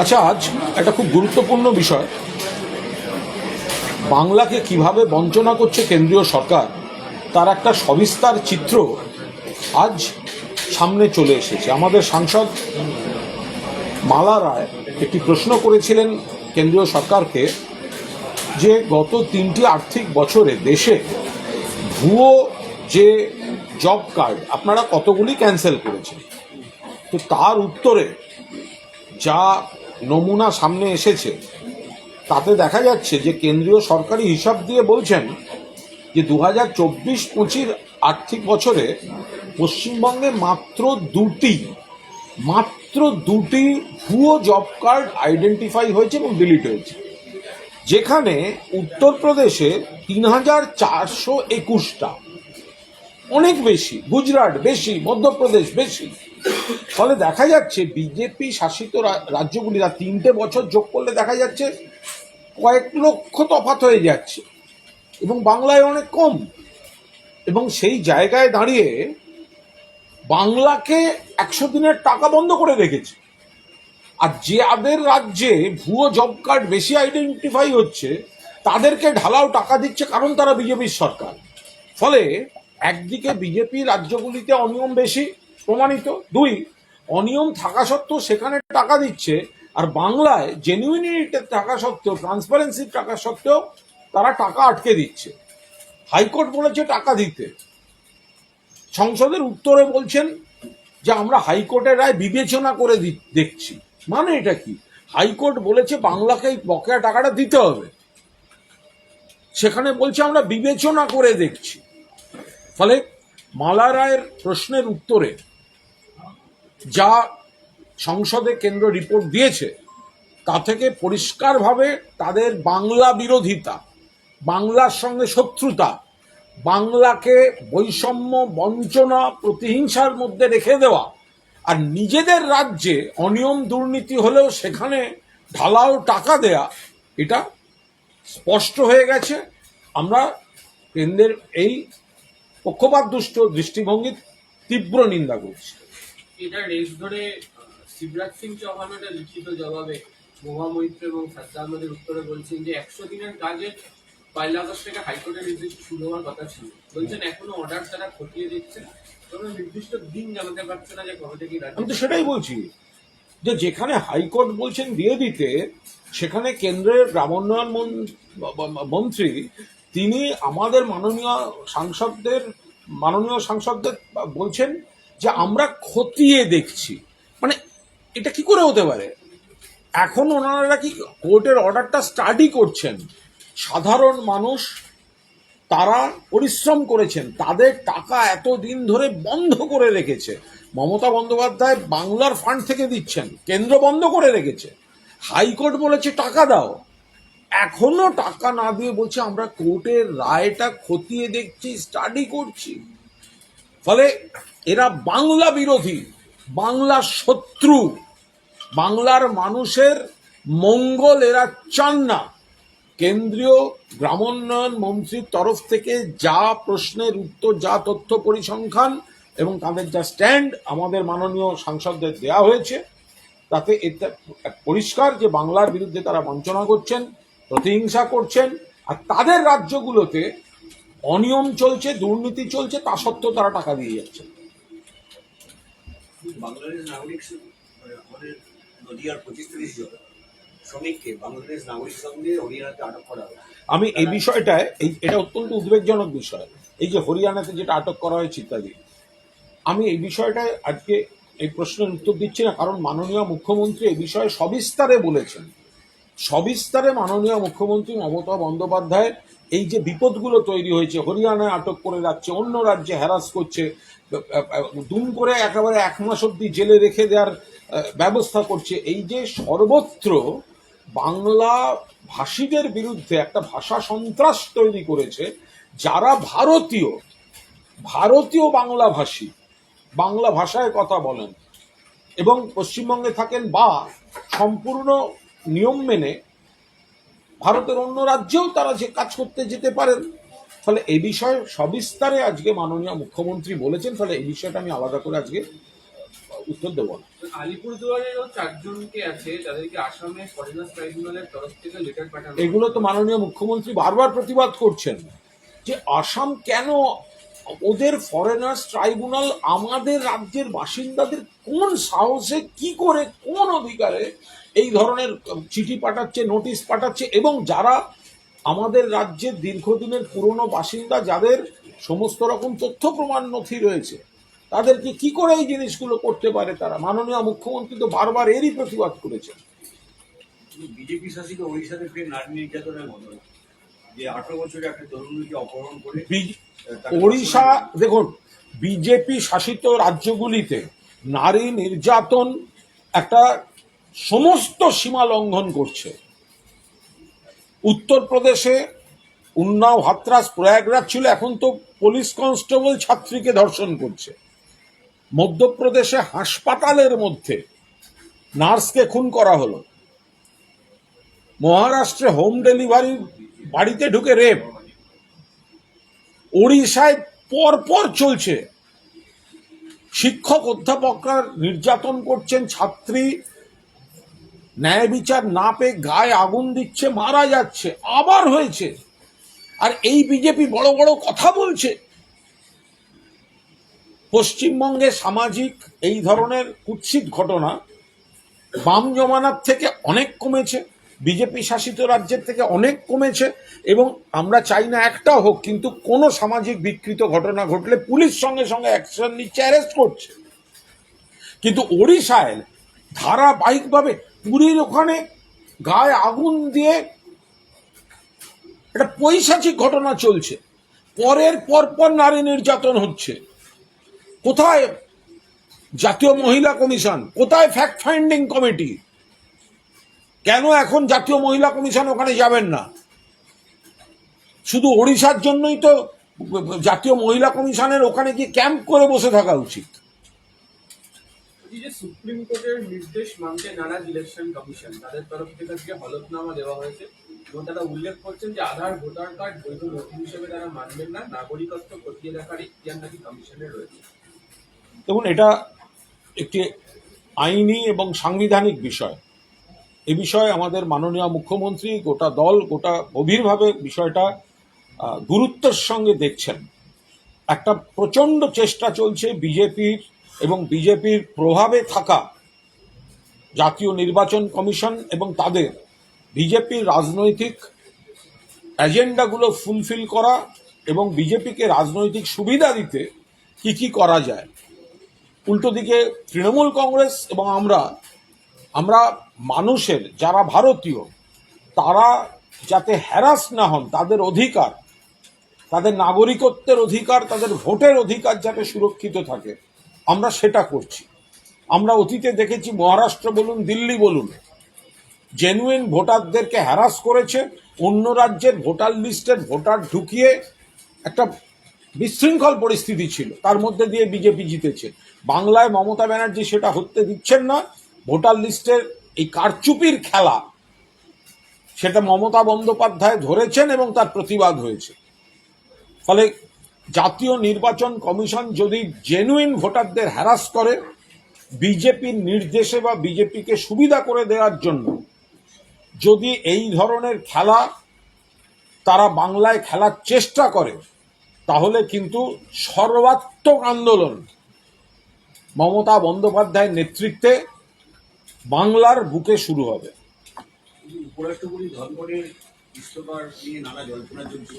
আচ্ছা আজ একটা খুব গুরুত্বপূর্ণ বিষয়। বাংলাকে কীভাবে বঞ্চনা করছে কেন্দ্রীয় সরকার, তার একটা সবিস্তার চিত্র আজ সামনে চলে এসেছে। আমাদের সাংসদ মালা রায় একটি প্রশ্ন করেছিলেন কেন্দ্রীয় সরকারকে যে গত তিনটি আর্থিক বছরে দেশে ভুয়ো যে জব কার্ড, আপনারা কতগুলি ক্যান্সেল করেছেন? তো তার উত্তরে যা নমুনা সামনে এসেছে, তাতে দেখা যাচ্ছে যে কেন্দ্রীয় সরকারি হিসাব দিয়ে বলছেন যে দু হাজার চব্বিশ পঁচিশ আর্থিক বছরে পশ্চিমবঙ্গে মাত্র দুটি মাত্র দুটি ভুয়ো জব কার্ড আইডেন্টিফাই হয়েছে এবং ডিলিট হয়েছে। যেখানে উত্তরপ্রদেশে তিন হাজার চারশো একুশটা, অনেক বেশি, গুজরাট বেশি, মধ্যপ্রদেশ বেশি। ফলে দেখা যাচ্ছে বিজেপি শাসিত রাজ্যগুলিরা তিনটে বছর যোগ করলে দেখা যাচ্ছে কয়েক লক্ষ তফাত হয়ে যাচ্ছে এবং বাংলায় অনেক কম। এবং সেই জায়গায় দাঁড়িয়ে বাংলাকে একশো দিনের টাকা বন্ধ করে রেখেছে। আর যে যাদের রাজ্যে ভুয়ো জব কার্ড বেশি আইডেন্টিফাই হচ্ছে, তাদেরকে ঢালাও টাকা দিচ্ছে কারণ তারা বিজেপির সরকার। ফলে একদিকে বিজেপি রাজ্যগুলিতে অনিয়ম বেশি প্রমাণিত। দুই, অনিয়ম থাকা সত্ত্বেও সেখানে টাকা দিচ্ছে, আর বাংলায় জেনুইনিটির টাকা সত্ত্বেও ট্রান্সপারেন্সির টাকা সত্ত্বেও তারা টাকা আটকে দিচ্ছে। হাইকোর্ট বলেছে টাকা দিতে। সংসদের উত্তরে বলছেন যে, আমরা হাইকোর্টের রায় বিবেচনা করে দেখছি। মানে এটা কি? হাইকোর্ট বলেছে বাংলাকে এই বকেয়া টাকাটা দিতে হবে। সেখানে বলছে, আমরা বিবেচনা করে দেখছি। ফলে মালা রায়ের প্রশ্নের উত্তরে যা সংসদে কেন্দ্র রিপোর্ট দিয়েছে, তা থেকে পরিষ্কারভাবে তাদের বাংলা বিরোধিতা, বাংলার সঙ্গে শত্রুতা, বাংলাকে বৈষম্য বঞ্চনা প্রতিহিংসার মধ্যে রেখে দেওয়া আর নিজেদের রাজ্যে অনিয়ম দুর্নীতি হলেও সেখানে ঢালাও টাকা দেয়া, এটা স্পষ্ট হয়ে গেছে। আমরা কেন্দ্রের এই পক্ষপাত দুষ্ট দৃষ্টিভঙ্গির তীব্র নিন্দা করছি। এটা রেস ধরে শিবরাজ সিং চৌহান একটা লিখিত জবাবে মহা মৈত্র এবং সাদ্দা আহমেদের উত্তরে বলছেন যে একশো দিনের কাজে পয়লা আগস্ট থেকে হাইকোর্টের নির্দেশ শুরু হওয়ার কথা ছিল। বলছেন এখনও অর্ডার তারা খতিয়ে দিচ্ছে কোনো নির্দিষ্ট দিন জানাতে পারছে না যে কবে থেকে আমি তো সেটাই বলছি যে যেখানে হাইকোর্ট বলছেন দিয়ে দিতে সেখানে কেন্দ্রের গ্রামোন্নয়ন মন- মন্ত্রী তিনি আমাদের মাননীয় সাংসদদের মাননীয় সাংসদদের বলছেন যে আমরা খতিয়ে দেখছি। মানে এটা কি করে হতে পারে? এখন ওনারা কি কোর্টের অর্ডারটা স্টাডি করছেন? সাধারণ মানুষ, তারা পরিশ্রম করেছেন, তাদের টাকা এতদিন ধরে বন্ধ করে রেখেছে। মমতা বন্দ্যোপাধ্যায় বাংলার ফান্ড থেকে দিচ্ছেন, কেন্দ্র বন্ধ করে রেখেছে। হাইকোর্ট বলেছে, টাকা দাও। এখনও টাকা না দিয়ে বলছে, আমরা কোর্টের রায়টা খতিয়ে দেখছি, স্টাডি করছি। ফলে এরা বাংলা বিরোধী, বাংলা শত্রু। বাংলার মানুষের মঙ্গল এরা চান না। কেন্দ্রীয় গ্রামোন্নয়ন মন্ত্রীর তরফ থেকে যা প্রশ্নের উত্তর, যা তথ্য পরিসংখ্যান এবং তাদের যা স্ট্যান্ড আমাদের মাননীয় সাংসদদের দেয়া হয়েছে, তাতে এটা পরিষ্কার যে বাংলার বিরুদ্ধে তারা বঞ্চনা করছেন, প্রতিহিংসা করছেন, আর তাদের রাজ্যগুলোতে অনিয়ম চলছে, দুর্নীতি চলছে, তা সত্ত্বেও তারা টাকা দিয়ে যাচ্ছে। বাংলাদেশ নাগরিক মানে আমাদের নদীয়ার পঁচিশ তিরিশ জন শ্রমিককে বাংলাদেশ নাগরিক সঙ্গে হরিয়ানাতে আটক করা হয় আমি এই বিষয়টায়, এই এটা অত্যন্ত উদ্বেগজনক বিষয়। এই যে হরিয়ানাতে যেটা আটক করা হয়েছে ইত্যাদি। আমি এই বিষয়টায় আজকে এই প্রশ্নের উত্তর দিচ্ছি না, কারণ মাননীয় মুখ্যমন্ত্রী এই বিষয়ে সবিস্তারে বলেছেন। সবিস্তারে মাননীয় মুখ্যমন্ত্রী মমতা বন্দ্যোপাধ্যায় এই যে বিপদগুলো তৈরি হয়েছে, হরিয়ানায় আটক করে যাচ্ছে অন্য রাজ্যে হ্যারাস করছে দুম করে একেবারে এক মাস অব্দি জেলে রেখে দেওয়ার ব্যবস্থা করছে। এই যে সর্বত্র বাংলা ভাষীদের বিরুদ্ধে একটা ভাষা সন্ত্রাস তৈরি করেছে, যারা ভারতীয় ভারতীয় বাংলা ভাষী, বাংলা ভাষায় কথা বলেন এবং পশ্চিমবঙ্গে থাকেন বা সম্পূর্ণ নিয়ম মেনে ভারতের অন্য রাজ্যেও তারা যে কাজ করতে যেতে পারেন ফলে এ বিষয়ে সবিস্তারে আজকে মাননীয় মুখ্যমন্ত্রী বলেছেন ফলে এই বিষয়টা আমি আলাদা করে আজকে উত্তর দেবো না। আলিপুরদুয়ারেরও চারজনকে আছে যাদেরকে আসামে ফরেনার্স ট্রাইব্যুনালের তরফ থেকে লেটার পাঠানো এগুলো তো মাননীয় মুখ্যমন্ত্রী বারবার প্রতিবাদ করছেন যে আসাম কেন ওদের ফরেনার্স ট্রাইব্যুনাল আমাদের রাজ্যের বাসিন্দাদের কোন সাহসে কি করে কোন অধিকারে এই ধরনের চিঠি পাঠাচ্ছে নোটিশ পাঠাচ্ছে এবং যারা আমাদের রাজ্যের দীর্ঘদিনের পুরনো বাসিন্দা যাদের সমস্ত রকম তথ্য প্রমাণ নথি রয়েছে তাদেরকে কি করে এই জিনিসগুলো করতে পারে তারা? মাননীয় মুখ্যমন্ত্রী তো বারবার এরই প্রতিবাদ করেছেন। বিজেপি শাসিত ওড়িশাতে ফের নারী নির্যাতনের ঘটনা। যে আঠারো বছরে একটা তরুণীকে অপহরণ করে ওড়িশা দেখুন বিজেপি শাসিত রাজ্যগুলিতে নারী নির্যাতন একটা সমস্ত সীমা লঙ্ঘন করছে। উত্তরপ্রদেশে উন্নাও হাতরাস প্রয়াগরাজ ছিল, এখন তো পুলিশ কনস্টেবল ছাত্রীকে ধর্ষণ করছে। মধ্যপ্রদেশে হাসপাতালের মধ্যে নার্সকে খুন করা হলো। মহারাষ্ট্রে হোম ডেলিভারি বাড়িতে ঢুকে রেপ। ওড়িশায় পর পর চলছে। শিক্ষক অধ্যাপকরা নির্যাতন করছেন ছাত্রী ন্যায় বিচার না পেয়ে গায়ে আগুন দিচ্ছে, মারা যাচ্ছে, আবার হয়েছে। আর এই বিজেপি বড় বড় কথা বলছে। পশ্চিমবঙ্গে সামাজিক এই ধরনের কুৎসিত ঘটনা বাম জমানার থেকে অনেক কমেছে, বিজেপি শাসিত রাজ্যের থেকে অনেক কমেছে, এবং আমরা চাই না একটাও হোক, কিন্তু কোনো সামাজিক বিকৃত ঘটনা ঘটলে পুলিশ সঙ্গে সঙ্গে অ্যাকশন নিচ্ছে, অ্যারেস্ট করছে। কিন্তু ওড়িশায় ধারাবাহিকভাবে পুরীর ওখানে গায়ে আগুন দিয়ে একটা পৈশাচিক ঘটনা চলছে। পরের পর পর নারী নির্যাতন হচ্ছে। কোথায় জাতীয় মহিলা কমিশন? কোথায় ফ্যাক্ট ফাইন্ডিং কমিটি কেন এখন জাতীয় মহিলা কমিশন ওখানে যাবেন না? শুধু ওড়িশার জন্যই তো জাতীয় মহিলা কমিশনের ওখানে গিয়ে ক্যাম্প করে বসে থাকা উচিত। এই যে সুপ্রিম কোর্টের নির্দেশ মানতে নারাজ ইলেকশন কমিশন তাদের তরফ থেকে আজকে হলফনামা দেওয়া হয়েছে এবং তারা উল্লেখ করছেন যে আধার, ভোটার কার্ড, বৈধ নথি হিসেবে তারা মানবেন না। নাগরিকত্ব খতিয়ে দেখার ইতিহাস নাকি কমিশনের রয়েছে? দেখুন, এটা একটি আইনি এবং সাংবিধানিক বিষয়। এ বিষয়ে আমাদের মাননীয় মুখ্যমন্ত্রী গোটা দল গোটা গভীরভাবে বিষয়টা গুরুত্বের সঙ্গে দেখছেন। একটা প্রচণ্ড চেষ্টা চলছে বিজেপির এবং বিজেপির প্রভাবে থাকা জাতীয় নির্বাচন কমিশন এবং তাদের বিজেপির রাজনৈতিক এজেন্ডাগুলো ফুলফিল করা এবং বিজেপিকে রাজনৈতিক সুবিধা দিতে কি কি করা যায়। উল্টো দিকে তৃণমূল কংগ্রেস এবং আমরা আমরা মানুষের যারা ভারতীয়, তারা যাতে হ্যারাস না হন, তাদের অধিকার, তাদের নাগরিকত্বের অধিকার, তাদের ভোটের অধিকার যাতে সুরক্ষিত থাকে। আমরা সেটা করছি। আমরা অতীতে দেখেছি, মহারাষ্ট্র বলুন, দিল্লি বলুন জেনুইন ভোটারদেরকে হ্যারাস করেছে, অন্য রাজ্যের ভোটার লিস্টের ভোটার ঢুকিয়ে একটা বিশৃঙ্খল পরিস্থিতি ছিল, তার মধ্যে দিয়ে বিজেপি জিতেছে। বাংলায় মমতা ব্যানার্জি সেটা হতে দিচ্ছেন না, ভোটার লিস্টের এই কারচুপির খেলা, সেটা মমতা বন্দ্যোপাধ্যায় ধরেছেন এবং তার প্রতিবাদ হয়েছে। ফলে জাতীয় নির্বাচন কমিশন যদি জেনুইন ভোটারদের হ্যারাস করে, বিজেপির নির্দেশে বা বিজেপিকে সুবিধা করে দেওয়ার জন্য যদি এই ধরনের খেলা তারা বাংলায় খেলার চেষ্টা করে, তাহলে কিন্তু সর্বাত্মক আন্দোলন মমতা বন্দ্যোপাধ্যায়ের নেতৃত্বে বাংলার বুকে শুরু হবে। ইস্তফার নিয়ে নানা জল্পনা চলছে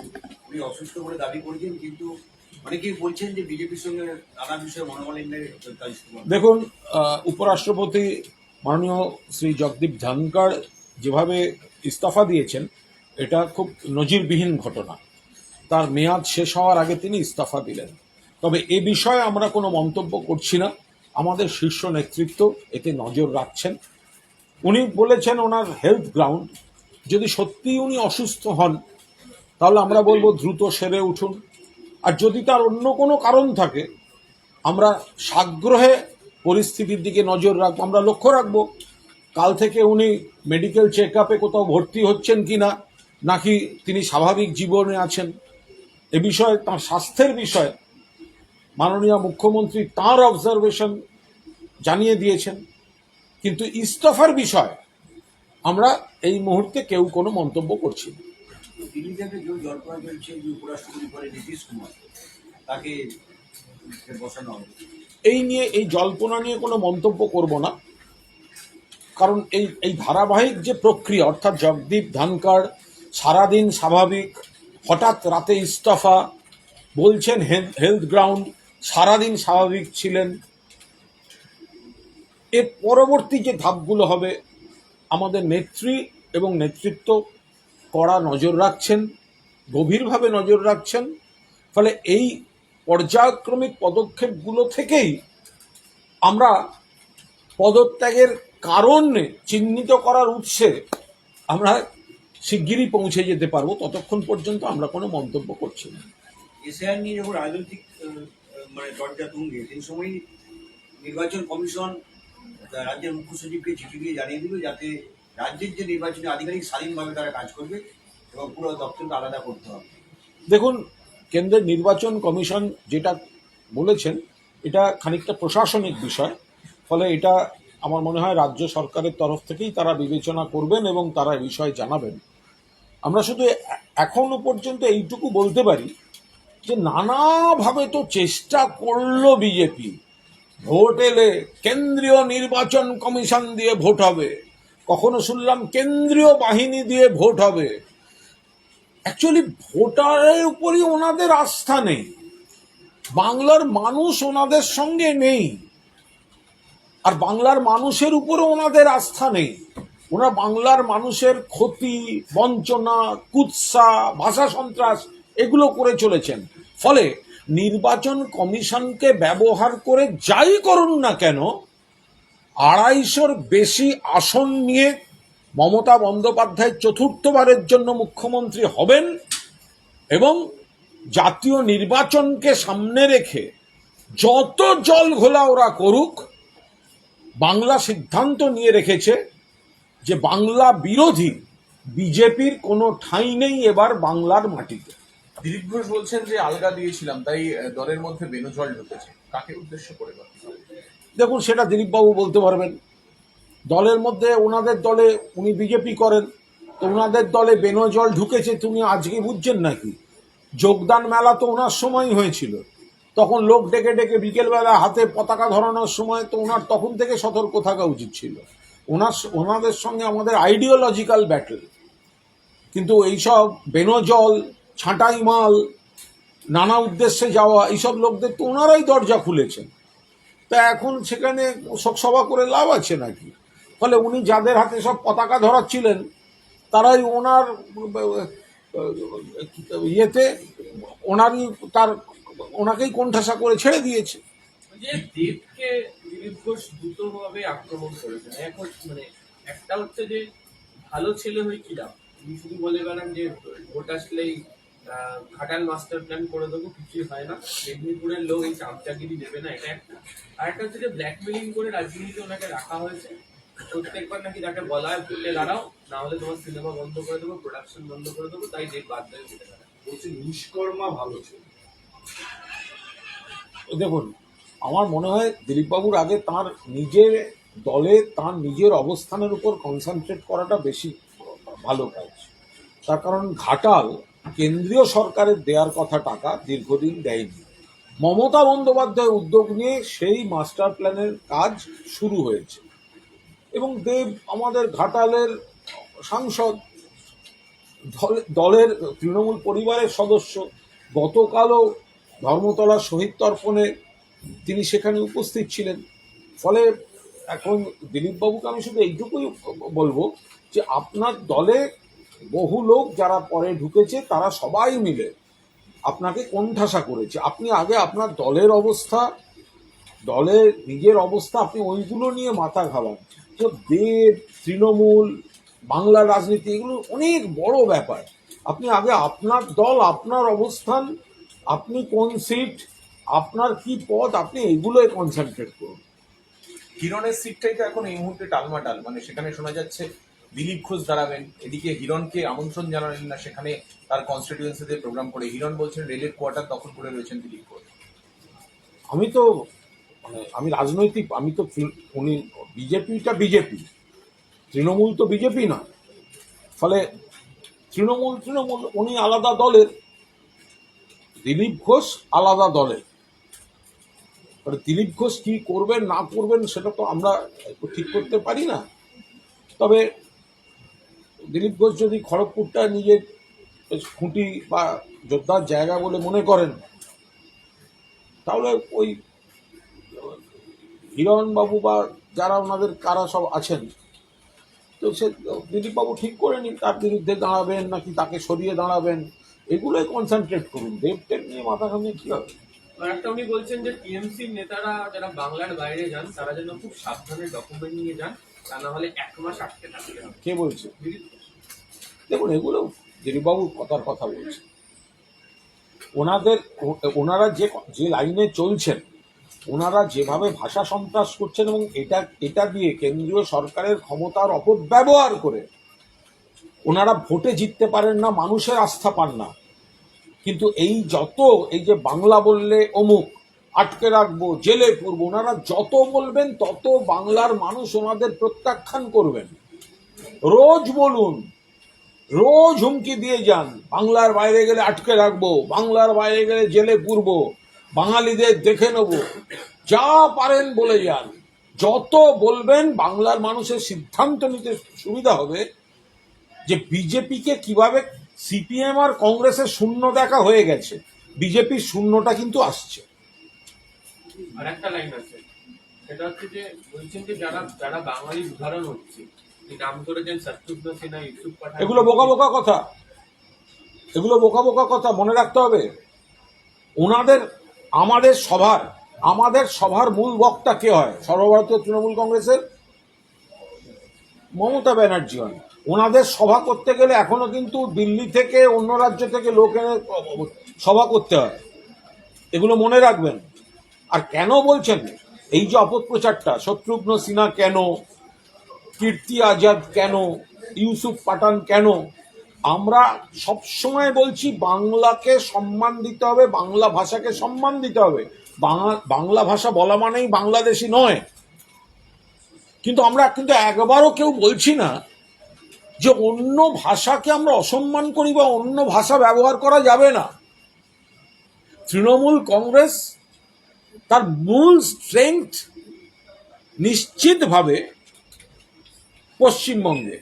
উনি অসুস্থ বলে দাবি করেছেন, কিন্তু অনেকেই বলছেন যে বিজেপির সঙ্গে নানা বিষয়ে মনোমালিন্যের দেখুন উপরাষ্ট্রপতি মাননীয় শ্রী জগদীপ ধনকর যেভাবে ইস্তফা দিয়েছেন, এটা খুব নজিরবিহীন ঘটনা। তার মেয়াদ শেষ হওয়ার আগে তিনি ইস্তফা দিলেন। তবে এ বিষয়ে আমরা কোনো মন্তব্য করছি না। আমাদের শীর্ষ নেতৃত্ব এতে নজর রাখছেন। উনি বলেছেন ওনার হেলথ গ্রাউন্ড যদি সত্যিই উনি অসুস্থ হন, তাহলে আমরা বলব দ্রুত সেরে উঠুন। আর যদি তার অন্য কোনো কারণ থাকে, আমরা সাগ্রহে পরিস্থিতির দিকে নজর রাখব। আমরা লক্ষ্য রাখব, কাল থেকে উনি মেডিকেল চেক আপে কোথাও ভর্তি হচ্ছেন কি না নাকি তিনি স্বাভাবিক জীবনে আছেন। এ বিষয়ে, তাঁর স্বাস্থ্যের বিষয়ে মাননীয় মুখ্যমন্ত্রী তাঁর অবজারভেশন জানিয়ে দিয়েছেন। কিন্তু ইস্তফার বিষয় আমরা এই মুহূর্তে কেউ কোনো মন্তব্য করছি না। দিল্লি যে জল্পনা চলছে যে উপরাষ্ট্রপতি পরে নীতিশ কুমার তাকে বসানো হবে। এই নিয়ে এই জল্পনা নিয়ে কোনো মন্তব্য করব না। কারণ এই এই ধারাবাহিক যে প্রক্রিয়া অর্থাৎ জগদীপ ধানকার সারাদিন স্বাভাবিক হঠাৎ রাতে ইস্তফা বলছেন হেলথ গ্রাউন্ড সারাদিন স্বাভাবিক ছিলেন। এর পরবর্তী যে ধাপগুলো হবে আমাদের নেত্রী এবং নেতৃত্ব কড়া নজর রাখছেন, গভীরভাবে নজর রাখছেন। ফলে এই পর্যায়ক্রমিক পদক্ষেপগুলো থেকেই আমরা পদত্যাগের কারণ চিহ্নিত করার উৎসে আমরা শিগগিরই পৌঁছে যেতে পারব। ততক্ষণ পর্যন্ত আমরা কোনো মন্তব্য করছি না। এসআইআর নিয়ে যখন রাজনৈতিক মানে দরজা তুঙ্গে সেই সময় নির্বাচন কমিশন রাজ্যের মুখ্য সচিবকে চিঠি দিয়ে জানিয়ে দিল যাতে রাজ্যের যে নির্বাচনী আধিকারিক স্বাধীনভাবে তারা কাজ করবে এবং পুরো দপ্তরকে আলাদা করতে হবে। দেখুন, কেন্দ্রের নির্বাচন কমিশন যেটা বলেছেন, এটা খানিকটা প্রশাসনিক বিষয়। ফলে এটা আমার মনে হয় রাজ্য সরকারের তরফ থেকেই তারা বিবেচনা করবেন এবং তারা এ বিষয়ে জানাবেন। আমরা শুধু এ- এখনও পর্যন্ত এইটুকু বলতে পারি যে, নানাভাবে তো চেষ্টা করল বিজেপি। ভোট এলে কেন্দ্রীয় নির্বাচন কমিশন দিয়ে ভোট হবে। কখনো শুনলাম কেন্দ্রীয় বাহিনী দিয়ে ভোট হবে। অ্যাকচুয়ালি ভোটারের উপরই ওনাদের আস্থা নেই। বাংলার মানুষ ওনাদের সঙ্গে নেই। আর বাংলার মানুষের উপরে ওনাদের আস্থা নেই। ওরা বাংলার মানুষের ক্ষতি, বঞ্চনা, কুৎসা, ভাষা সন্ত্রাস এগুলো করে চলেছেন। ফলে নির্বাচন কমিশনকে ব্যবহার করে যাই করুন না কেন, আড়াইশোর বেশি আসন নিয়ে মমতা বন্দ্যোপাধ্যায় চতুর্থবারের জন্য মুখ্যমন্ত্রী হবেন এবং জাতীয় নির্বাচনকে সামনে রেখে যত জল ঘোলা ওরা করুক, বাংলা সিদ্ধান্ত নিয়ে রেখেছে যে বাংলা বিরোধী বিজেপির কোনো ঠাঁই নেই এবার বাংলার মাটিতে। দিলীপ ঘোষ বলছেন যে আলগা দিয়েছিলাম, তাই দলের মধ্যে বেনজল ঢুকেছে। কাকে উদ্দেশ্য করে দেখুন, সেটা দিলীপবাবু বলতে পারবেন। দলের মধ্যে ওনাদের দলে উনি বিজেপি করেন, তো ওনাদের দলে বেনজল ঢুকেছে তুমি আজকে বুঝছেন নাকি? যোগদান মেলা তো ওনার সময়ই হয়েছিল। তখন লোক ডেকে ডেকে বিকেলবেলা হাতে পতাকা ধরানোর সময় তো ওনার তখন থেকে সতর্ক থাকা উচিত ছিল। ওনার ওনাদের সঙ্গে আমাদের আইডিওলজিক্যাল ব্যাটেল কিন্তু এইসব বেনজল ছাঁটাই মাল, নানা উদ্দেশ্যে যাওয়া, এইসব লোকদের তো ওনারাই দরজা খুলেছেন। তা এখন সেখানে শোকসভা করে লাভ আছে নাকি? ফলে উনি যাদের হাতে সব পতাকা ধরাচ্ছিলেন, তারাই ওনার, ইয়েতে ওনারই তার, ওনাকেই কোণঠাসা করে ছেড়ে দিয়েছে। যে দেবকে দিলীপ ঘোষ দ্রুতভাবে আক্রমণ করেছেন এখন মানে একটা হচ্ছে যে ভালো ছেলে হয়ে কি লাভ? শুধু বলে বেড়ান যে ভোট আসলেই ঘাটাল মাস্টার প্ল্যান করে দেবো, কিছুই হয় না। মেদিনীপুরের লোক এই চামচাগিরি দেবে না, এটা একটা। আর একটা হচ্ছে যে ব্ল্যাকমেলিং করে রাজনীতিতে ওনাকে রাখা হয়েছে। প্রত্যেকবার নাকি তাকে বলা হয় ভোটে দাঁড়াও, না হলে তোমার সিনেমা বন্ধ করে দেবো প্রোডাকশন বন্ধ করে দেবো, তাই দেব বাদ ভোটে বলছে, নিষ্কর্মা ভালো ছিল। দেখুন, আমার মনে হয় দিলীপবাবুর আগে তার নিজের দলে, তার নিজের অবস্থানের উপর কনসেন্ট্রেট করাটা বেশি ভালো কাজ। তার কারণ ঘাটাল কেন্দ্রীয় সরকারের দেওয়ার কথা টাকা দীর্ঘদিন দেয়নি। মমতা বন্দ্যোপাধ্যায় উদ্যোগ নিয়ে সেই মাস্টার প্ল্যানের কাজ শুরু হয়েছে। এবং দেব আমাদের ঘাটালের সাংসদ দলে- দলের তৃণমূল পরিবারের সদস্য, গতকালও ধর্মতলা শহীদ তর্পণে তিনি সেখানে উপস্থিত ছিলেন। ফলে এখন দিলীপবাবুকে আমি শুধু এইটুকুই বলব যে আপনার দলে বহু লোক যারা পরে ঢুকেছে, তারা সবাই মিলে আপনাকে কোণঠাসা করেছে। আপনি আগে আপনার দলের অবস্থা, দলের নিজের অবস্থা, আপনি ওইগুলো নিয়ে মাথা ঘামান। তো দেব, তৃণমূল, বাংলা রাজনীতি, এগুলো অনেক বড় ব্যাপার। আপনি আগে আপনার দল, আপনার অবস্থান, আপনি কোন সিট, আপনার কি পদ, আপনি এগুলোই কনসেন্ট্রেট করুন। কিরণের সিটটাই তো এখন এই মুহূর্তে টালমাটাল মানে সেখানে শোনা যাচ্ছে দিলীপ ঘোষ দাঁড়াবেন। এদিকে হিরণকে আমন্ত্রণ জানালেন না, সেখানে তার কনস্টিটিউয়েন্সিতে প্রোগ্রাম করে। হিরণ বলছেন, রেলের কোয়ার্টার দখল করে রয়েছেন দিলীপ ঘোষ। আমি তো মানে আমি রাজনৈতিক, আমি তো উনি বিজেপিটা বিজেপি। তৃণমূল তো বিজেপি না। ফলে তৃণমূল তৃণমূল, উনি আলাদা দলের। দিলীপ ঘোষ আলাদা দলের। দিলীপ ঘোষ কি করবেন, না করবেন, সেটা তো আমরা ঠিক করতে পারি না। তবে দিলীপ ঘোষ যদি খড়গপুরটা নিজের খুঁটি বা যোদ্ধার জায়গা বলে মনে করেন, তাহলে ওই হিরণবাবু বা যারা ওনাদের কারা সব আছেন, তো সে দিলীপবাবু ঠিক করে নিন তার বিরুদ্ধে দাঁড়াবেন নাকি তাকে সরিয়ে দাঁড়াবেন, এগুলোই কনসেন্ট্রেট করুন। দেবটেক নিয়ে মাথা ঘামিয়ে কী হবে? একটা উনি বলছেন যে টিএমসির নেতারা যারা বাংলার বাইরে যান, তারা যেন খুব সাবধানে ডকুমেন্ট নিয়ে যান। কে বলছে? দেখুন, এগুলো দিলীপবাবুর কথার কথা বলছে। ওনাদের, ওনারা যে যে লাইনে চলছেন, ওনারা যেভাবে ভাষা সন্ত্রাস করছেন এবং এটা এটা দিয়ে কেন্দ্রীয় সরকারের ক্ষমতার অপব্যবহার করে, ওনারা ভোটে জিততে পারেন না, মানুষের আস্থা পান না। কিন্তু এই যত, এই যে বাংলা বললে অমুক আটকে রাখব, জেলে পড়ব। ওনারা যত বলবেন, তত বাংলার মানুষ ওনাদের প্রত্যাখ্যান করবেন। রোজ বলুন, রোজ হুমকি দিয়ে যান, বাংলার বাইরে গেলে আটকে রাখব, বাংলার বাইরে গেলে জেলে পুরবো বাঙালিদের দেখে নেব। যা পারেন বলে যান। যত বলবেন, বাংলার মানুষের সিদ্ধান্ত নিতে সুবিধা হবে যে বিজেপিকে কীভাবে সিপিএম আর কংগ্রেসের শূন্য দেখা হয়ে গেছে। বিজেপির শূন্যটা কিন্তু আসছে। আর একটা লাইন আছে। সেটা হচ্ছে যে বলছেন যে যারা যারা বাঙালির উদাহরণ হচ্ছে নাম করেছেন শত্রুঘ্ন সিনহা ইউসুফ পাঠান। এগুলো বোকা বোকা কথা। এগুলো বোকা বোকা কথা মনে রাখতে হবে। ওনাদের, আমাদের সভার আমাদের সভার মূল বক্তা কে হয়? সর্বভারতীয় তৃণমূল কংগ্রেসের? মমতা ব্যানার্জি হয়। ওনাদের সভা করতে গেলে এখনও কিন্তু দিল্লি থেকে অন্য রাজ্য থেকে লোক এনে সভা করতে হয়। এগুলো মনে রাখবেন। আর কেন বলছেন? এই যে অপপ্রচারটা, শত্রুঘ্ন সিনহা কেন? কীর্তি আজাদ কেন? ইউসুফ পাঠান কেন? আমরা সব সময় বলছি বাংলাকে সম্মান দিতে হবে, বাংলা ভাষাকে সম্মান দিতে হবে। বাংলা ভাষা বলা মানেই বাংলাদেশি নয়। কিন্তু আমরা, কিন্তু একবারও কেউ বলছি না যে অন্য ভাষাকে আমরা অসম্মান করি বা অন্য ভাষা ব্যবহার করা যাবে না। তৃণমূল কংগ্রেস তার মূল স্ট্রেংথ নিশ্চিতভাবে পশ্চিমবঙ্গে।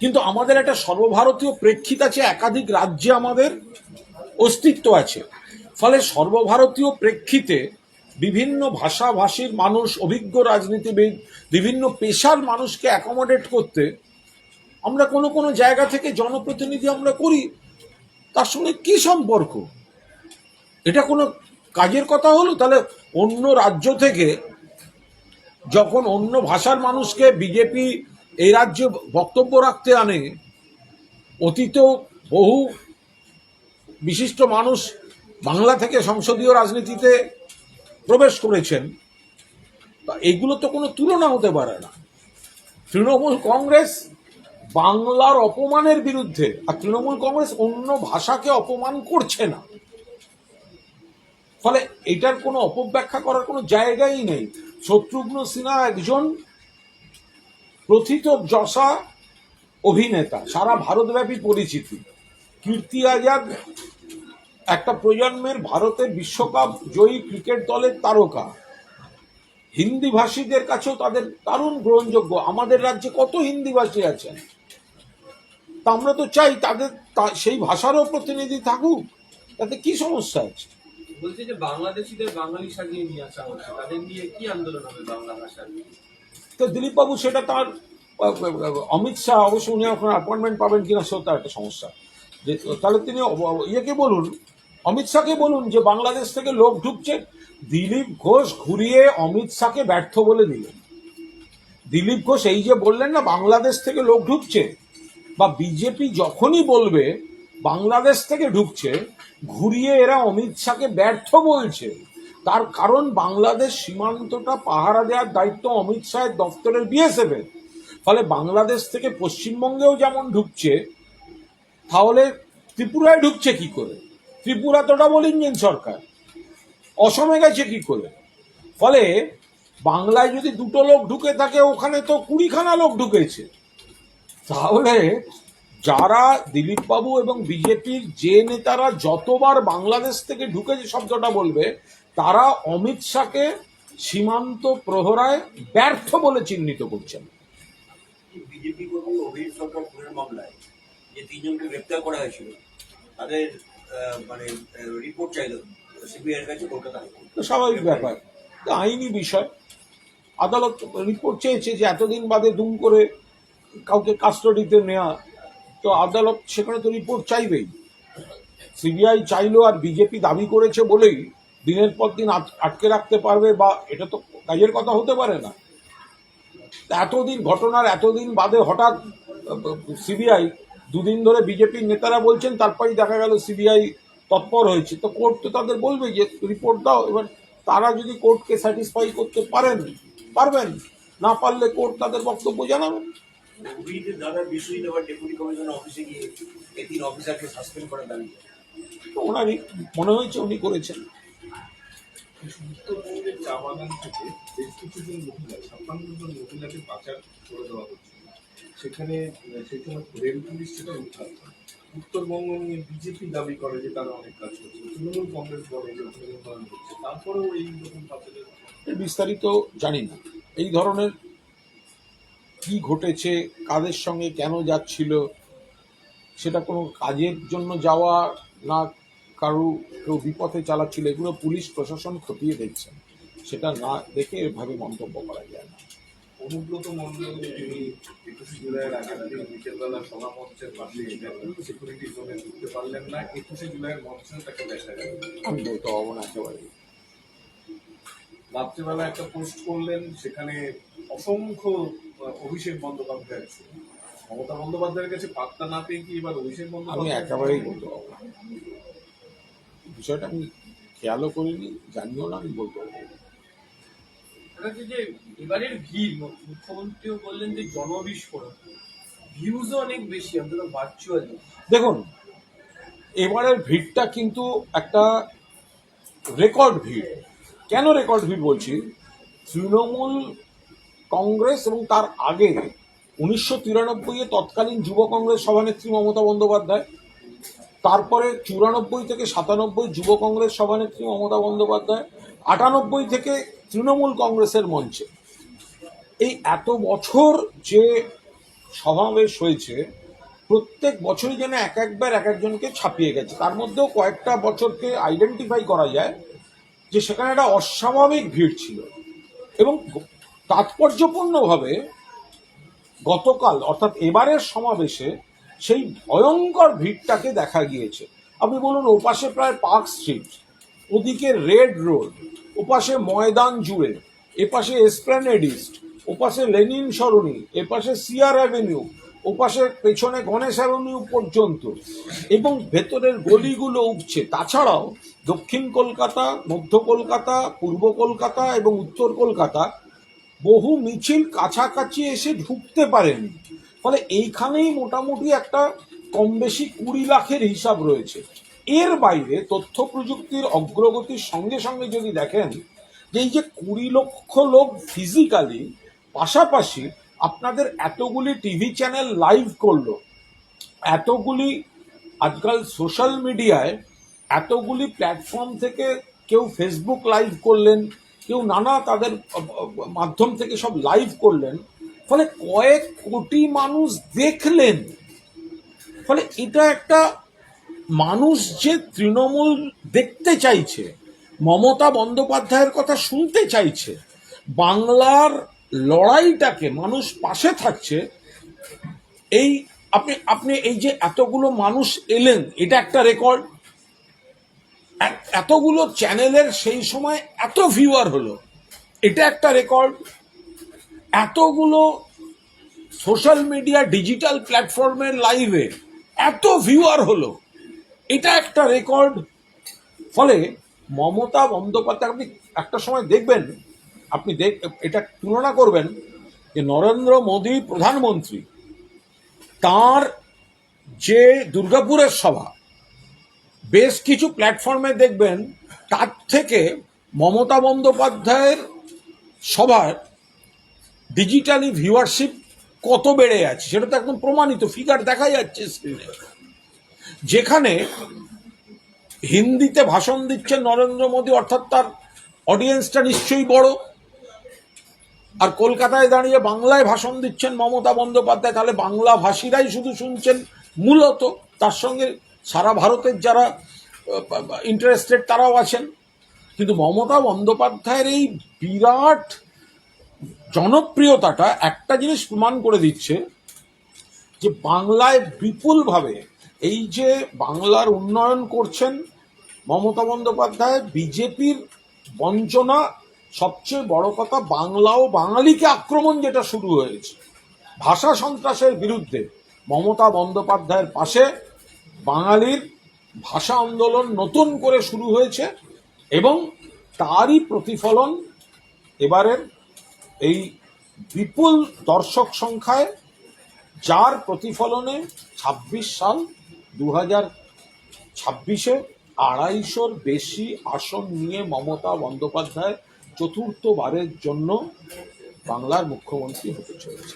কিন্তু আমাদের একটা সর্বভারতীয় প্রেক্ষিত আছে, একাধিক রাজ্যে আমাদের অস্তিত্ব আছে। ফলে সর্বভারতীয় প্রেক্ষিতে বিভিন্ন ভাষাভাষীর মানুষ, অভিজ্ঞ রাজনীতিবিদ, বিভিন্ন পেশার মানুষকে অ্যাকোমোডেট করতে আমরা কোনো কোনো জায়গা থেকে জনপ্রতিনিধি আমরা করি, তার সঙ্গে কি সম্পর্ক? এটা কোনো কাজের কথা হলো? তাহলে অন্য রাজ্য থেকে যখন অন্য ভাষার মানুষকে বিজেপি এই রাজ্যে বক্তব্য রাখতে আনে অতীতেও বহু বিশিষ্ট মানুষ বাংলা থেকে সংসদীয় রাজনীতিতে প্রবেশ করেছেন এগুলো তো কোনো তুলনা হতে পারে না। তৃণমূল কংগ্রেস বাংলার অপমানের বিরুদ্ধে, আর তৃণমূল কংগ্রেস অন্য ভাষাকে অপমান করছে না। ফলে এটার কোনো অপব্যাখ্যা করার কোনো জায়গাই নেই। শত্রুঘ্ন সিনহা একজন প্রথিত যশা অভিনেতা, সারা ভারতব্যাপী পরিচিতি। কীর্তি আজাদ একটা প্রজন্মের ভারতের বিশ্বকাপ জয়ী ক্রিকেট দলের তারকা। হিন্দি ভাষীদের কাছেও তাদের দারুণ গ্রহণযোগ্য। আমাদের রাজ্যে কত হিন্দি ভাষী আছেন তা আমরা তো চাই তাদের সেই ভাষারও প্রতিনিধি থাকুক। তাতে কি সমস্যা আছে? বলছে যে বাংলাদেশিদের বাঙালি সাজিয়ে নিয়ে আসা হচ্ছে, তাদের নিয়ে কি আন্দোলন হবে বাংলা ভাষার তো দিলীপবাবু, সেটা তার অমিত শাহ, অবশ্য উনি এখন অ্যাপয়েন্টমেন্ট পাবেন কিনা সেও তার একটা সমস্যা। যে, তাহলে তিনি ইয়েকে বলুন, অমিত শাহকে বলুন যে বাংলাদেশ থেকে লোক ঢুকছে, দিলীপ ঘোষ ঘুরিয়ে অমিত শাহকে ব্যর্থ বলে দিলেন। দিলীপ ঘোষ এই যে বললেন না, বাংলাদেশ থেকে লোক ঢুকছে, বা বিজেপি যখনই বলবে বাংলাদেশ থেকে ঢুকছে, ঘুরিয়ে এরা অমিত শাহকে ব্যর্থ বলছে। তার কারণ বাংলাদেশ সীমান্তটা পাহারা দেওয়ার দায়িত্ব অমিত শাহের দপ্তরের বিএসএফ এর। ফলে বাংলাদেশ থেকে পশ্চিমবঙ্গেও যেমন ঢুকছে, তাহলে ত্রিপুরায় ঢুকছে কি করে? ত্রিপুরা তো ডাবল ইঞ্জিন সরকার। অসমে গেছে কি করে? ফলে বাংলায় যদি দুটো লোক ঢুকে থাকে, ওখানে তো কুড়িখানা লোক ঢুকেছে। তাহলে যারা দিলীপ বাবু এবং বিজেপির যে নেতারা যতবার বাংলাদেশ থেকে ঢুকেছে শব্দটা বলবে তারা অমিত শাহকে সীমান্ত প্রহরায় ব্যর্থ বলে চিহ্নিত করছেন। বিজেপি কর্মী অভিজিৎ সরকার খুনের মামলায় যে তিনজনকে গ্রেপ্তার করা হয়েছিল তাদের মানে রিপোর্ট চাইল সিবিআই কাছে কলকাতা স্বাভাবিক ব্যাপার। আইনি বিষয়। আদালত রিপোর্ট চেয়েছে যে এতদিন বাদে দুম করে কাউকে কাস্টডিতে নেওয়া তো আদালত সেখানে তো রিপোর্ট চাইবেই। সিবিআই চাইলো আর বিজেপি দাবি করেছে বলেই দিনের পর দিন আট- আটকে রাখতে পারবে বা এটা তো কাজের কথা হতে পারে না। এতদিন ঘটনার এতদিন বাদে হঠাৎ সিবিআই দুদিন ধরে বিজেপির নেতারা বলছেন, তারপরেই দেখা গেল সিবিআই তৎপর হয়েছে। তো কোর্ট তো তাদের বলবে যে রিপোর্ট দাও, এবার তারা যদি কোর্টকে স্যাটিসফাই করতে পারেন, পারবেন, না পারলে কোর্ট তাদের বক্তব্য জানাবেন অভিজিতের দাদার বিশ্বজিৎ আবার ডেপুটি কমিশনার অফিসে গিয়ে এই তিন অফিসারকে সাসপেন্ড করার দাবি তো ওনারই মনে হয়েছে উনি করেছেন। উত্তরবঙ্গের চা বাগান থেকে বেশ কিছুজন মহিলা ছাপ্পান্ন জন মহিলাকে পাচার করে দেওয়া হচ্ছে। সেখানে সেই সময় রেল পুলিশ সেটা উদ্ধার উত্তরবঙ্গ নিয়ে বিজেপি দাবি করে যে তারা অনেক কাজ করছে। তৃণমূল কংগ্রেস বলে যে হচ্ছে তারপরেও এই রকম পাচারের বিস্তারিত জানি না। এই ধরনের কি ঘটেছে কাদের সঙ্গে কেন যাচ্ছিল সেটা কোনো কাজের জন্য যাওয়া না কারও কেউ বিপথে চালাচ্ছিল এগুলো পুলিশ প্রশাসন খতিয়ে দেখছেন সেটা না দেখে এভাবে মন্তব্য করা যায় না। অনুব্রত মন্ডল তিনি একুশে জুলাইয়ের আগের দিন বিকেলবেলা সভা মঞ্চের পাশে সিকিউরিটি জোনে ঢুকতে পারলেন না। একুশে জুলাইয়ের মঞ্চে তাকে দেখা গেল আমি বলতে পারব না একেবারে। রাত্রেবেলা একটা পোস্ট করলেন সেখানে অসংখ্য অভিষেক বন্দ্যোপাধ্যায়ের ছবি। মমতা বন্দ্যোপাধ্যায়ের কাছে পাত্তা না পেয়ে কি এবার অভিষেক আমি বন্দ্যোপাধ্যায় একেবারেই বলতে পারব না। বিষয়টা আমি খেয়ালও করিনি জানিও না আমি বলতে পারব এটা হচ্ছে যে এবারের ভিড় মুখ্যমন্ত্রীও বললেন যে জনবিস্ফোরণ। ভিউজও অনেক বেশি অন্তত ভার্চুয়ালি দেখুন এবারের ভিড়টা কিন্তু একটা রেকর্ড ভিড়। কেন রেকর্ড ভিড় বলছি? তৃণমূল কংগ্রেস এবং তার আগে উনিশশো তিরানব্বই তৎকালীন যুব কংগ্রেস সভানেত্রী মমতা বন্দ্যোপাধ্যায়, তারপরে চুরানব্বই থেকে সাতানব্বই যুব কংগ্রেস সভানেত্রী মমতা বন্দ্যোপাধ্যায়, আটানব্বই থেকে তৃণমূল কংগ্রেসের মঞ্চে। এই এত বছর যে সমাবেশ হয়েছে, প্রত্যেক বছরই যেন এক একবার এক একজনকে ছাপিয়ে গেছে। তার মধ্যেও কয়েকটা বছরকে আইডেন্টিফাই করা যায় যে সেখানে একটা অস্বাভাবিক ভিড় ছিল। এবং তাৎপর্যপূর্ণভাবে গতকাল, অর্থাৎ এবারের সমাবেশে সেই ভয়ঙ্কর ভিড়টাকে দেখা গিয়েছে। আপনি বলুন, ওপাশে প্রায় পার্ক স্ট্রিট, ওদিকে রেড রোড, ওপাশে ময়দান জুড়ে, এপাশে এসপ্ল্যানেডিস্ট, ওপাশে লেনিন সরণি, এপাশে সিয়ার অ্যাভিনিউ, ওপাশে পেছনে গণেশ অ্যাভিনিউ পর্যন্ত, এবং ভেতরের গলিগুলো উঠছে তাছাড়াও দক্ষিণ কলকাতা, মধ্য কলকাতা, পূর্ব কলকাতা এবং উত্তর কলকাতা বহু মিছিল কাছাকাছি এসে ঢুকতে পারেনি। ফলে এইখানেই মোটামুটি একটা কম বেশি কুড়ি লাখের হিসাব রয়েছে। এর বাইরে তথ্য প্রযুক্তির অগ্রগতির সঙ্গে সঙ্গে যদি দেখেন, যে এই যে কুড়ি লক্ষ লোক ফিজিক্যালি পাশাপাশি আপনাদের এতগুলি টিভি চ্যানেল লাইভ করল, এতগুলি আজকাল সোশ্যাল মিডিয়ায় এতগুলি প্ল্যাটফর্ম থেকে কেউ ফেসবুক লাইভ করলেন কেউ নানা তাদের মাধ্যম থেকে সব লাইভ করলেন। ফলে কয়েক কোটি মানুষ দেখলেন। ফলে এটা একটা মানুষ যে তৃণমূল দেখতে চাইছে, মমতা বন্দ্যোপাধ্যায়ের কথা শুনতে চাইছে, বাংলার লড়াইটাকে মানুষ পাশে থাকছে, এই আপনি আপনি এই যে এতগুলো মানুষ এলেন, এটা একটা রেকর্ড এতগুলো চ্যানেলের সেই সময় এত ভিউয়ার হলো। এটা একটা রেকর্ড এতগুলো সোশ্যাল মিডিয়া ডিজিটাল প্ল্যাটফর্মের লাইভে এত ভিউয়ার হলো। এটা একটা রেকর্ড ফলে মমতা বন্দ্যোপাধ্যায়, আপনি একটা সময় দেখবেন, আপনি দেখ, এটা তুলনা করবেন যে নরেন্দ্র মোদী প্রধানমন্ত্রী, তার যে দুর্গাপুরের সভা বেশ কিছু প্ল্যাটফর্মে দেখবেন, তার থেকে মমতা বন্দ্যোপাধ্যায়ের সভার ডিজিটালি ভিউয়ারশিপ কত বেড়ে আছে সেটা তো একদম প্রমাণিত ফিগার দেখা যাচ্ছে স্ক্রিনে যেখানে হিন্দিতে ভাষণ দিচ্ছেন নরেন্দ্র মোদী, অর্থাৎ তার অডিয়েন্সটা নিশ্চয়ই বড়। আর কলকাতায় দাঁড়িয়ে বাংলায় ভাষণ দিচ্ছেন মমতা বন্দ্যোপাধ্যায়, তাহলে বাংলা ভাষীরাই শুধু শুনছেন মূলত, তার সঙ্গে সারা ভারতের যারা ইন্টারেস্টেড তারাও আছেন। কিন্তু মমতা বন্দ্যোপাধ্যায়ের এই বিরাট জনপ্রিয়তাটা একটা জিনিস প্রমাণ করে দিচ্ছে যে বাংলায় বিপুলভাবে এই যে বাংলার উন্নয়ন করছেন মমতা বন্দ্যোপাধ্যায়, বিজেপির বঞ্চনা, সবচেয়ে বড় কথা বাংলা ও বাঙালিকে আক্রমণ যেটা শুরু হয়েছে। ভাষা সন্ত্রাসের বিরুদ্ধে মমতা বন্দ্যোপাধ্যায়ের পাশে বাঙালির ভাষা আন্দোলন নতুন করে শুরু হয়েছে এবং তারই প্রতিফলন এবারের এই বিপুল দর্শক সংখ্যায়, যার প্রতিফলনে ছাব্বিশ সাল দু হাজার ছাব্বিশে আড়াইশোর বেশি আসন নিয়ে মমতা বন্দ্যোপাধ্যায় চতুর্থবারের জন্য বাংলার মুখ্যমন্ত্রী হতে চলেছে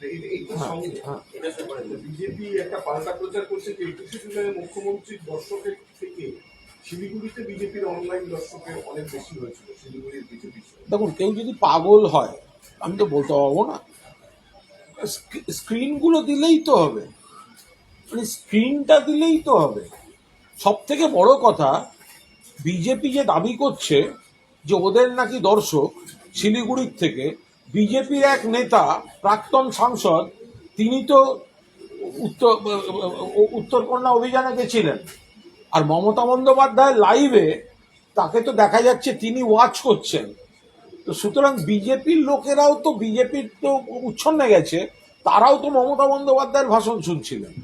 হ্যাঁ হ্যাঁ, সঙ্গে। এটা সে করে দেবে। বিজেপি একটা পাল্টা প্রচার করছে যে একুশে জুলাই মুখ্যমন্ত্রীর দর্শকের থেকে শিলিগুড়িতে বিজেপির অনলাইন দর্শকের অনেক বেশি হয়েছিল শিলিগুড়ির বিজেপি দেখুন কেউ যদি পাগল হয় আমি তো বলতে পারব না স্ক্রি- স্ক্রিনগুলো দিলেই তো হবে মানে স্ক্রিনটা দিলেই তো হবে সব থেকে বড় কথা বিজেপি যে দাবি করছে যে ওদের নাকি দর্শক শিলিগুড়ির থেকে বিজেপির এক নেতা, প্রাক্তন সাংসদ, তিনি তো উত্তর উত্তরকন্যা অভিযানে গেছিলেন। আর মমতা বন্দ্যোপাধ্যায় লাইভে তাকে তো দেখা যাচ্ছে তিনি ওয়াচ করছেন। তো সুতরাং বিজেপির লোকেরাও তো, বিজেপির তো উচ্ছন্নে গেছে, তারাও তো মমতা বন্দ্যোপাধ্যায়ের ভাষণ শুনছিলেন।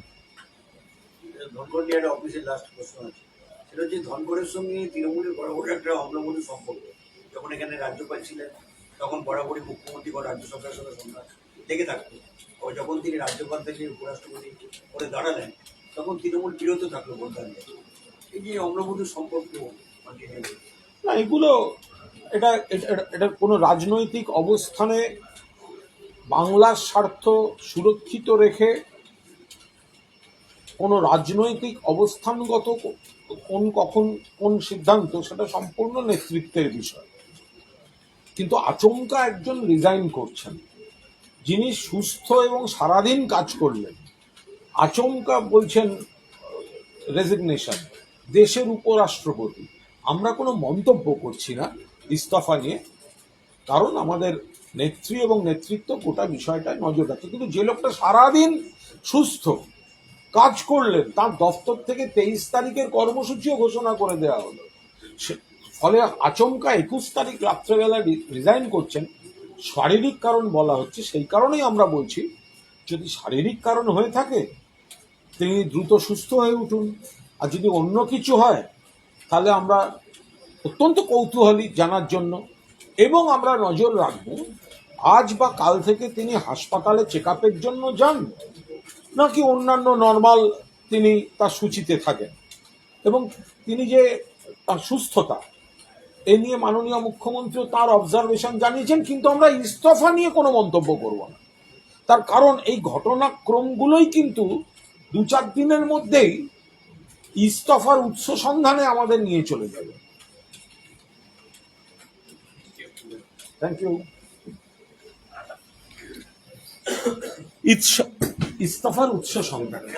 অফিসের লাস্ট প্রশ্ন আছে। সেটা সঙ্গে তৃণমূলের বরাবর একটা অম্লমধু সম্পর্ক। যখন এখানে রাজ্যপাল ছিলেন তখন বরাবরই মুখ্যমন্ত্রী বা রাজ্য সরকারের সঙ্গে সংঘাত লেগে থাকতো ও যখন তিনি রাজ্যপাল থেকে উপরাষ্ট্রপতি করে দাঁড়ালেন, তখন তৃণমূল বিরত থাকল বলতে এই যে অম্লমধুর সম্পর্ক না, এগুলো এটা- এটা কোনো রাজনৈতিক অবস্থানে বাংলার স্বার্থ সুরক্ষিত রেখে কোনো রাজনৈতিক অবস্থানগত কোন, কখন, কোন সিদ্ধান্ত, সেটা সম্পূর্ণ নেতৃত্বের বিষয়। কিন্তু আচমকা একজন রিজাইন করছেন। যিনি সুস্থ এবং সারাদিন কাজ করলেন। আচমকা বলছেন রেজিগনেশন দেশের উপরাষ্ট্রপতি। আমরা কোনো মন্তব্য করছি না ইস্তফা নিয়ে। কারণ আমাদের নেত্রী এবং নেতৃত্ব গোটা বিষয়টায় নজর রাখছে কিন্তু যে লোকটা সারাদিন সুস্থ কাজ করলেন, তার দপ্তর থেকে তেইশ তারিখের কর্মসূচিও ঘোষণা করে দেওয়া হলো। ফলে আচমকা একুশ তারিখ রাত্রেবেলা রিজাইন করছেন। শারীরিক কারণ বলা হচ্ছে, সেই কারণেই আমরা বলছি, যদি শারীরিক কারণ হয়ে থাকে, তিনি দ্রুত সুস্থ হয়ে উঠুন। আর যদি অন্য কিছু হয়, তাহলে আমরা অত্যন্ত কৌতূহলী জানার জন্য। এবং আমরা নজর রাখব, আজ বা কাল থেকে তিনি হাসপাতালে চেক আপের জন্য যান, নাকি অন্যান্য নর্মাল তিনি তার সূচিতে থাকেন। এবং তিনি যে তার সুস্থতা এ নিয়ে মাননীয় মুখ্যমন্ত্রীও তার অবজারভেশন জানিয়েছেন, কিন্তু আমরা ইস্তফা নিয়ে কোনো মন্তব্য করব না। তার কারণ এই ঘটনাক্রমগুলোই কিন্তু দু চার দিনের মধ্যেই ইস্তফার উৎস সন্ধানে আমাদের নিয়ে চলে যাবে। থ্যাংক ইউ ইস্তফার উৎস সন্ধানে।